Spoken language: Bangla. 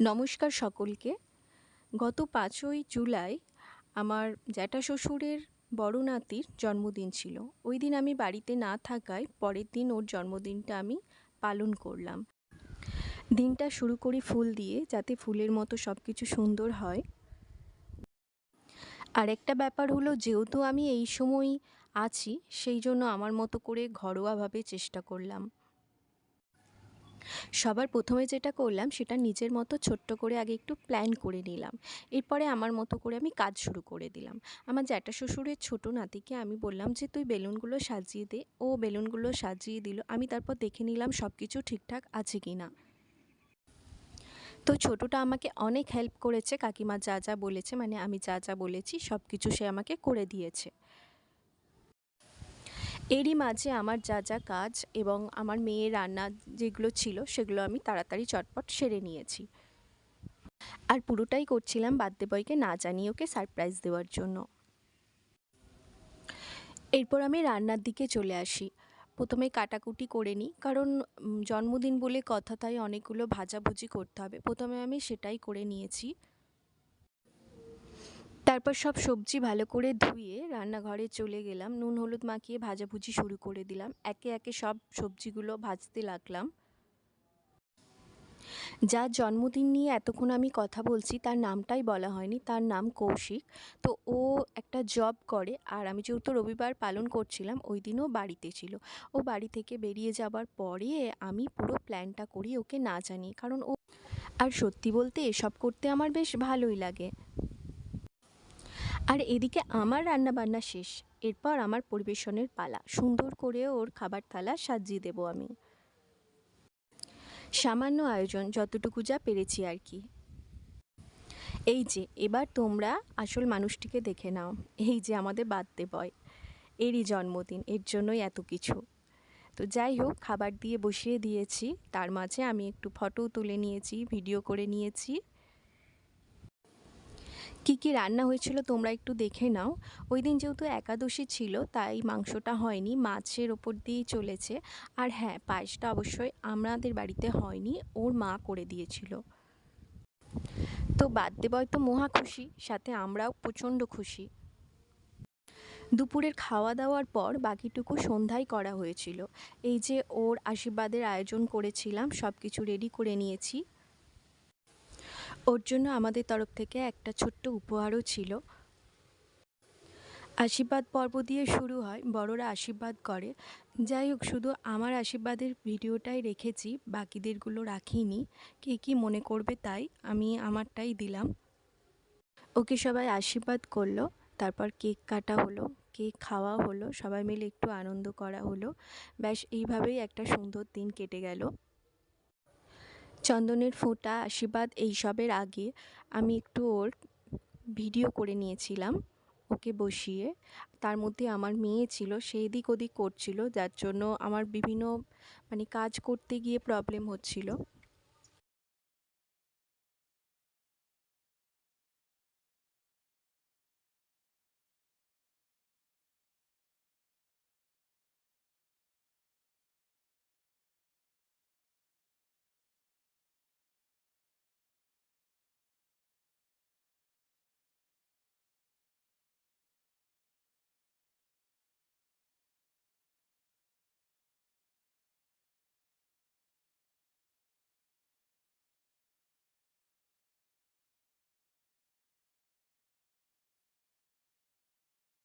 নমস্কার সকলকে। গত পাঁচই জুলাই আমার জ্যাঠা শ্বশুরের বড় নাতির জন্মদিন ছিল। ওই দিন আমি বাড়িতে না থাকায় পরের দিন ওর জন্মদিনটা আমি পালন করলাম। দিনটা শুরু করি ফুল দিয়ে যাতে ফুলের মতো সব কিছু সুন্দর হয়। আর একটা ব্যাপার হলো, যেহেতু আমি এই সময় আছি, সেই জন্য আমার মতো করে ঘরোয়াভাবে চেষ্টা করলাম। সবার প্রথমে যেটা করলাম, সেটা নিজের মতো ছোট্ট করে আগে একটু প্ল্যান করে নিলাম। এরপরে আমার মতো করে আমি কাজ শুরু করে দিলাম। আমার জ্যাঠা শ্বশুরের ছোটো নাতিকে আমি বললাম যে, তুই বেলুনগুলো সাজিয়ে দে। ও বেলুনগুলো সাজিয়ে দিল। আমি তারপর দেখে নিলাম সব কিছু ঠিকঠাক আছে কি না তো ছোটোটা আমাকে অনেক হেল্প করেছে। কাকিমা যা যা বলেছে মানে আমি যা যা বলেছি সব কিছু সে আমাকে করে দিয়েছে। এরই মাঝে আমার যা যা কাজ এবং আমার মেয়ের রান্না যেগুলো ছিল সেগুলো আমি তাড়াতাড়ি চটপট সেরে নিয়েছি। আর পুরোটাই করছিলাম বার্থডে বয়কে না জানিয়ে ওকে সারপ্রাইজ দেওয়ার জন্য। এরপর আমি রান্নার দিকে চলে আসি। প্রথমে কাটাকুটি করে নিই, কারণ জন্মদিন বলে কথা তাই অনেকগুলো ভাজাভুজি করতে হবে। প্রথমে আমি সেটাই করে নিয়েছি। তারপর সব সবজি ভালো করে ধুয়ে রান্নাঘরে চলে গেলাম। নুন, হলুদ মাখিয়ে ভাজাভুজি শুরু করে দিলাম। একে একে সব সবজিগুলো ভাজতে লাগলাম। যার জন্মদিন নিয়ে এতক্ষণ আমি কথা বলছি, তার নামটাই বলা হয়নি, তার নাম কৌশিক। তো ও একটা জব করে, আর আমি যেহেতু রবিবার পালন করছিলাম, ওই দিনও বাড়িতে ছিল। ও বাড়ি থেকে বেরিয়ে যাবার পরে আমি পুরো প্ল্যানটা করি, ওকে না জানিয়ে। কারণ ও আর সত্যি বলতে এসব করতে আমার বেশ ভালোই লাগে। আর এদিকে আমার রান্না বান্না শেষ। এরপর আমার পরিবেশনের পালা। সুন্দর করে ওর খাবার থালা সাজিয়ে দেবো আমি। সামান্য আয়োজন, যতটুকু যা পেরেছি আর কি। এই যে, এবার তোমরা আসল মানুষটিকে দেখে নাও। এই যে আমাদের বার্থডে বয়। এরই জন্মদিন, এর জন্যই এত কিছু। তো যাই হোক, খাবার দিয়ে বসিয়ে দিয়েছি। তার মাঝে আমি একটু ফটো তুলে নিয়েছি, ভিডিও করে নিয়েছি। কী কী রান্না হয়েছিল তোমরা একটু দেখে নাও। ওই দিন যেহেতু একাদশী ছিল, তাই মাংসটা হয়নি, মাছের ওপর দিয়েই চলেছে। আর হ্যাঁ পায়েসটা অবশ্যই আমাদের বাড়িতে হয়নি, ওর মা করে দিয়েছিল। তো বার্থডে বয় তো, মহা খুশি, সাথে আমরাও প্রচণ্ড খুশি। দুপুরের খাওয়া দাওয়ার পর বাকিটুকু সন্ধ্যায় করা হয়েছিল। এই যে ওর আশীর্বাদের আয়োজন করেছিলাম সব কিছু রেডি করে নিয়েছি। ওর জন্য আমাদের তরফ থেকে একটা ছোট্ট উপহারও ছিল। আশীর্বাদ পর্ব দিয়ে শুরু হয়, বড়রা আশীর্বাদ করে। যাই হোক, শুধু আমার আশীর্বাদের ভিডিওটাই রেখেছি, বাকিদেরগুলো রাখিনি। কে কী মনে করবে তাই আমি আমারটাই দিলাম। ওকে সবাই আশীর্বাদ করল, তারপর কেক কাটা হলো, কেক খাওয়া হলো, সবাই মিলে একটু আনন্দ করা হলো। ব্যাস, এইভাবেই একটা সুন্দর দিন কেটে গেল। চন্দনের ফোঁটা, আশীর্বাদ এইসবের আগে আমি একটু ওর ভিডিও করে নিয়েছিলাম, ওকে বসিয়ে। তার মধ্যে আমার মেয়ে ছিল, সে এদিক ওদিক করছিল, যার জন্য আমার বিভিন্ন মানে কাজ করতে গিয়ে প্রবলেম হচ্ছিল।